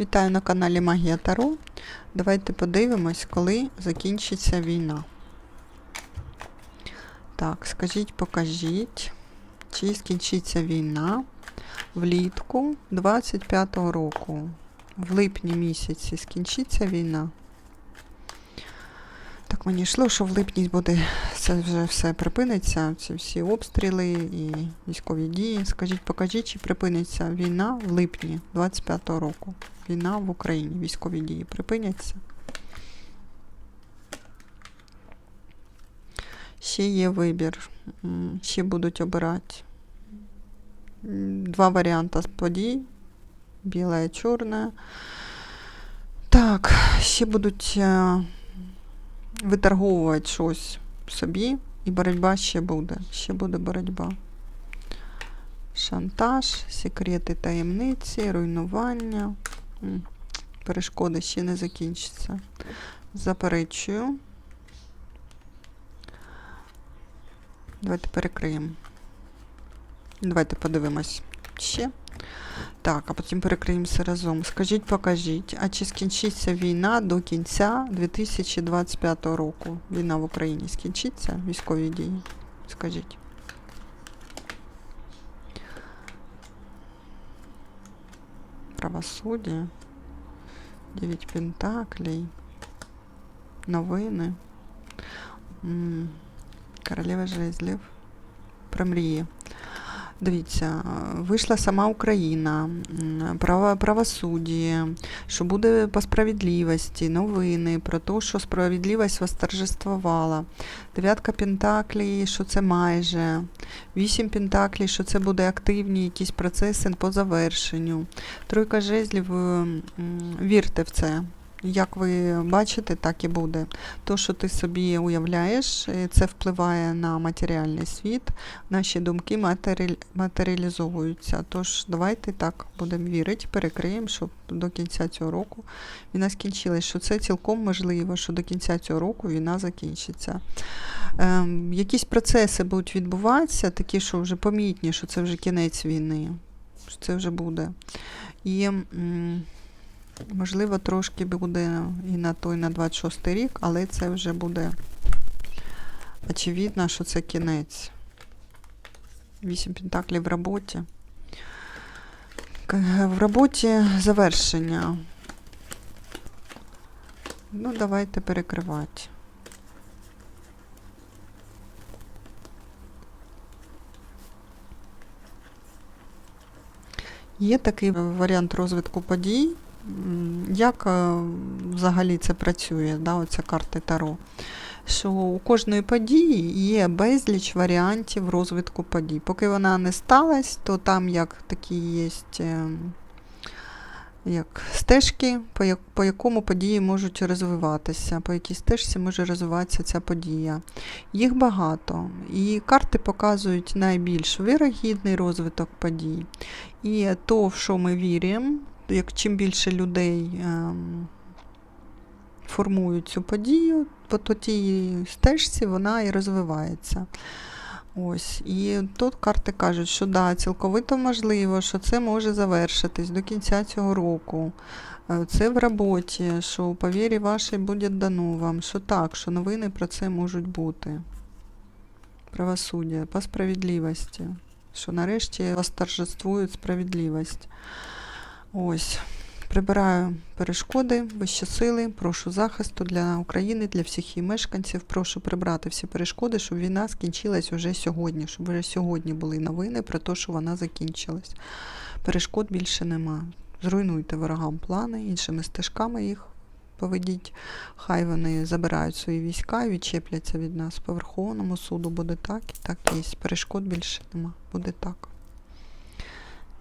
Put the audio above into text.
Вітаю на каналі Магія Таро. Давайте подивимось, коли закінчиться війна. Так, скажіть, покажіть, чи скінчиться війна влітку 25-го року. В липні місяці скінчиться війна. Так, мені йшло, що в липні буде це вже все припиниться, ці всі обстріли і військові дії. Скажіть, покажіть, чи припиниться війна в липні 25-го року. Війна в Україні, військові дії припиняться. Ще є вибір. Ще будуть обирати два варіанти подій. Біле і чорне. Так, ще будуть е, виторговувати щось собі, і боротьба ще буде. Ще буде боротьба. Шантаж, секрети таємниці, руйнування. М, Перешкоди ще не закінчаться. Заперечую. Давайте перекриємо. Давайте подивимось ще. Так, а потім перекриємося разом. Скажіть, покажіть, а чи скінчиться війна до кінця 2025 року? Війна в Україні скінчиться? Військові дії? Скажіть. Правосуддя. 9 пентаклей. Новини. Королева жезлів. Про мрії. Дивіться, вийшла сама Україна, право, правосуддя, що буде по справедливості, новини про те, що справедливість восторжествувала. Дев'ятка пентаклей, що це майже. Вісім пентаклей, що це буде активні якісь процеси по завершенню. Тройка жезлів, вірте в це. Як ви бачите, так і буде. То, що ти собі уявляєш, е, це впливає на матеріальний світ, наші думки матері... матеріалізовуються. Тож давайте так будемо вірити, перекриємо, щоб до кінця цього року війна скінчилась, що це цілком можливо, що до кінця цього року війна закінчиться. Ем, якісь процеси будуть відбуватися, такі, що вже помітні, що це вже кінець війни, що це вже буде. І м, Можливо, трошки буде і на той, на 26 рік, але це вже буде очевидно, що це кінець. Вісім пентаклів в роботі. В роботі завершення. Ну, давайте перекривати. Є такий варіант розвитку подій. Як е, взагалі це працює, да, оця карта Таро? Що у кожної події є безліч варіантів розвитку подій. Поки вона не сталася, то там як такі є як стежки, по, як, по якому події можуть розвиватися, по якій стежці може розвиватися ця подія. Їх багато. І карти показують найбільш вирогідний розвиток подій. І то, в що ми віримо, як чим більше людей ем, формують цю подію, по тій стежці вона і розвивається. Ось. І тут карти кажуть, що да, цілковито можливо, що це може завершитись до кінця цього року. Е, Це в роботі, що по вірі вашій буде дано вам, що так, що новини про це можуть бути. Правосуддя, по справедливості, що нарешті восторжествує справедливість. Ось. Прибираю перешкоди, вищі сили, прошу захисту для України, для всіх її мешканців. Прошу прибрати всі перешкоди, щоб війна скінчилась вже сьогодні, щоб вже сьогодні були новини про те, що вона закінчилась. Перешкод більше нема. Зруйнуйте ворогам плани, іншими стежками їх поведіть. Хай вони забирають свої війська і відчепляться від нас. По Верховному суду буде так і так є. Перешкод більше нема. Буде так.